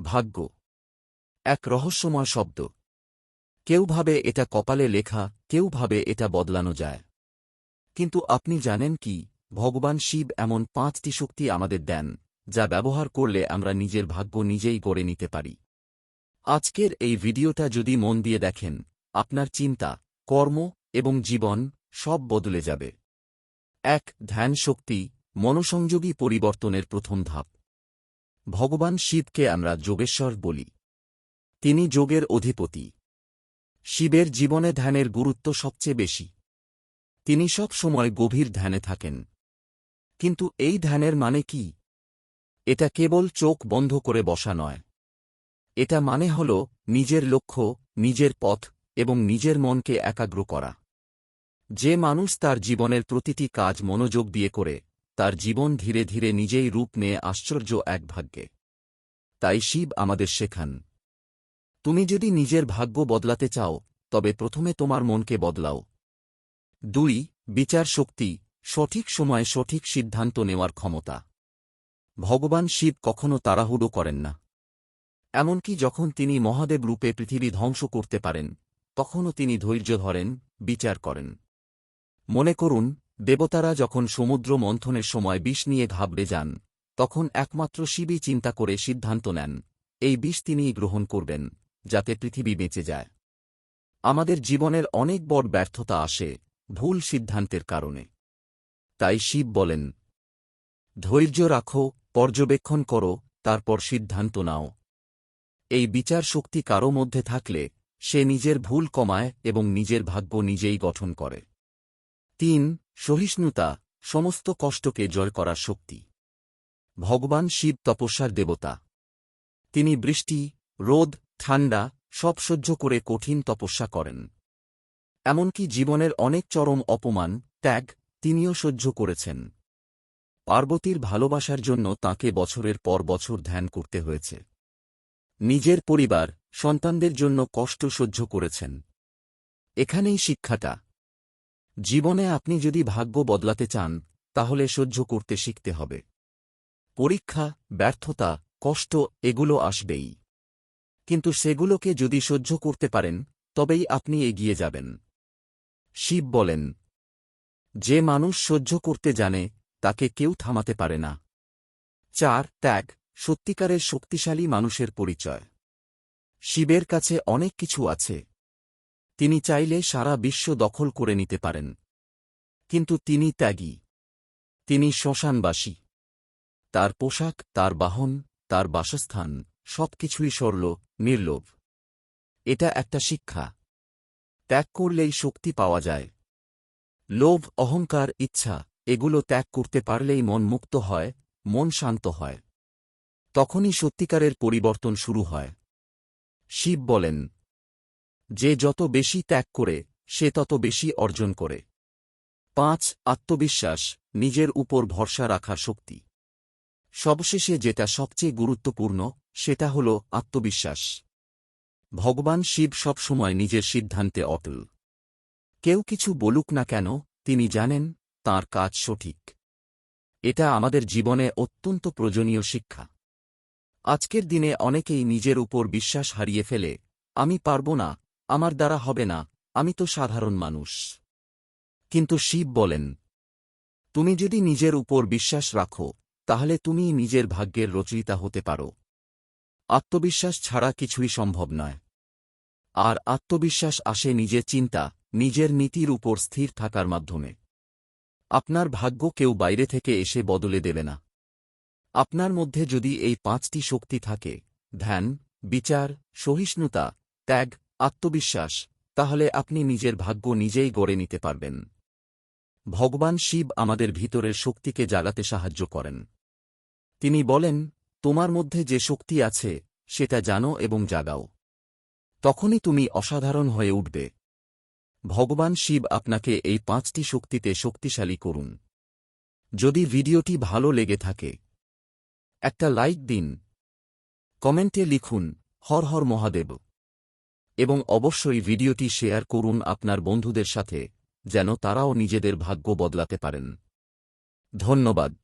ভাগ্য। এক রহস্যময় শব্দ। কেউ ভাবে এটা কপালে লেখা, কেউ ভাবে এটা বদলানো যায়। কিন্তু আপনি জানেন কি? ভগবান শিব এমন পাঁচটি শক্তি আমাদের দেন, যা ব্যবহার করলে আমরা নিজের ভাগ্য নিজেই গড়ে নিতে পারি। আজকের এই ভিডিওটা যদি মন দিয়ে দেখেন, আপনার চিন্তা, কর্ম এবং জীবন সব বদলে যাবে। এক ধ্যান শক্তি, মনসংযোগী পরিবর্তনের প্রথম ধাপ। ভগবান শিবকে আমরা যোগেশ্বর বলি। তিনি যোগের অধিপতি। শিবের জীবনে ধ্যানের গুরুত্ব সবচেয়ে বেশি। তিনি সব সময় গভীর ধ্যানে থাকেন। কিন্তু এই ধ্যানের মানে কি? এটা কেবল চোখ বন্ধ করে বসা নয়। এটা মানে হল নিজের লক্ষ্য, নিজের পথ এবং নিজের মনকে একাগ্র করা। যে মানুষ তার জীবনের প্রতিটি কাজ মনোযোগ দিয়ে করে তার জীবন ধীরে ধীরে নিজেই রূপ নিয়ে আশ্চর্য এক ভাগ্যে। তাই শিব আমাদের শেখান। তুমি যদি নিজের ভাগ্য বদলাতে চাও, তবে প্রথমে তোমার মনকে বদলাও। দুই, বিচার শক্তি, সঠিক সময়ে সঠিক সিদ্ধান্ত নেওয়ার ক্ষমতা। ভগবান শিব কখনো তাড়াহুড়ো করেন না। এমনকি যখন তিনি মহাদেব রূপে পৃথিবী ধ্বংস করতে পারেন, তখনও তিনি ধৈর্য ধরেন, বিচার করেন। মনে করুন দেবতারা যখন সমুদ্র মন্থনের সময় বিষ নিয়ে ঘাবড়ে যান, তখন একমাত্র শিবই চিন্তা করে সিদ্ধান্ত নেন, এই বিষ তিনিই গ্রহণ করবেন, যাতে পৃথিবী বেঁচে যায়। আমাদের জীবনের অনেক বড় ব্যর্থতা আসে ভুল সিদ্ধান্তের কারণে। তাই শিব বলেন, ধৈর্য রাখো, পর্যবেক্ষণ করো, তারপর সিদ্ধান্ত নাও। এই বিচার শক্তি কারও মধ্যে থাকলে সে নিজের ভুল কমায় এবং নিজের ভাগ্য নিজেই গঠন করে। তিন, সহিষ্ণুতা, সমস্ত কষ্টকে জয় করার শক্তি। ভগবান শিব তপস্যার দেবতা। তিনি বৃষ্টি, রোদ ঠান্ডা সব সহ্য করে কঠিন তপস্যা করেন। এমনকি জীবনের অনেক চরম অপমান, ত্যাগ, তিনিও সহ্য করেছেন। পার্বতীর ভালোবাসার জন্য তাকে বছরের পর বছর ধ্যান করতে হয়েছে। নিজের পরিবার, সন্তানদের জন্য কষ্ট সহ্য করেছেন। এখানেই শিক্ষাটা। জীবনে আপনি যদি ভাগ্য বদলাতে চান, তাহলে সহ্য করতে শিখতে হবে। পরীক্ষা, ব্যর্থতা, কষ্ট, এগুলো আসবেই। কিন্তু সেগুলোকে যদি সহ্য করতে পারেন, তবেই আপনি এগিয়ে যাবেন। শিব বলেন, যে মানুষ সহ্য করতে জানে, তাকে কেউ থামাতে পারে না। চার, ত্যাগ, সত্যিকারের শক্তিশালী মানুষের পরিচয়। শিবের কাছে অনেক কিছু আছে। তিনি চাইলে সারা বিশ্ব দখল করে নিতে পারেন। কিন্তু তিনি ত্যাগী। তিনি শ্মশানবাসী। তার পোশাক, তার বাহন, তার বাসস্থান, সবকিছুই সরল, নির্লোভ। এটা একটা শিক্ষা। ত্যাগ করলেই শক্তি পাওয়া যায়। লোভ, অহংকার, ইচ্ছা, এগুলো ত্যাগ করতে পারলেই মন মুক্ত হয়, মন শান্ত হয়। তখনই সত্যিকারের পরিবর্তন শুরু হয়। শিব বলেন যে যত বেশি ত্যাগ করে, সে তত বেশি অর্জন করে। পাঁচ, আত্মবিশ্বাস, নিজের উপর ভরসা রাখা শক্তি। সবশেষে যেটা সবচেয়ে গুরুত্বপূর্ণ, সেটা হল আত্মবিশ্বাস। ভগবান শিব সবসময় নিজের সিদ্ধান্তে অটল। কেউ কিছু বলুক না কেন, তিনি জানেন, তার কাজ সঠিক। এটা আমাদের জীবনে অত্যন্ত প্রয়োজনীয় শিক্ষা। আজকের দিনে অনেকেই নিজের উপর বিশ্বাস হারিয়ে ফেলে, আমি পারব না আমার দ্বারা হবে না, আমি তো সাধারণ মানুষ। কিন্তু শিব বলেন, তুমি যদি নিজের উপর বিশ্বাস রাখো, তাহলে তুমি নিজের ভাগ্যের রচয়িতা হতে পারো। আত্মবিশ্বাস ছাড়া কিছুই সম্ভব নয়। আর আত্মবিশ্বাস আসে নিজের চিন্তা, নিজের নীতির উপর স্থির থাকার মাধ্যমে। আপনার ভাগ্য কেউ বাইরে থেকে এসে বদলে দেবে না। আপনার মধ্যে যদি এই পাঁচটি শক্তি থাকে, ধ্যান, বিচার, সহিষ্ণুতা, ত্যাগ আত্মবিশ্বাস, তাহলে আপনি নিজের ভাগ্য নিজেই গড়ে নিতে পারবেন। ভগবান শিব আমাদের ভিতরের শক্তিকে জাগাতে সাহায্য করেন। তিনি বলেন, তোমার মধ্যে যে শক্তি আছে, সেটা জানো এবং জাগাও। তখনই তুমি অসাধারণ হয়ে উঠবে। ভগবান শিব আপনাকে এই পাঁচটি শক্তিতে শক্তিশালী করুন। যদি ভিডিওটি ভালো লেগে থাকে, একটা লাইক দিন। কমেন্টে লিখুন, হর হর মহাদেব। এবং অবশ্যই ভিডিওটি শেয়ার করুন আপনার বন্ধুদের সাথে, যেন তারাও নিজেদের ভাগ্য বদলাতে পারেন। ধন্যবাদ।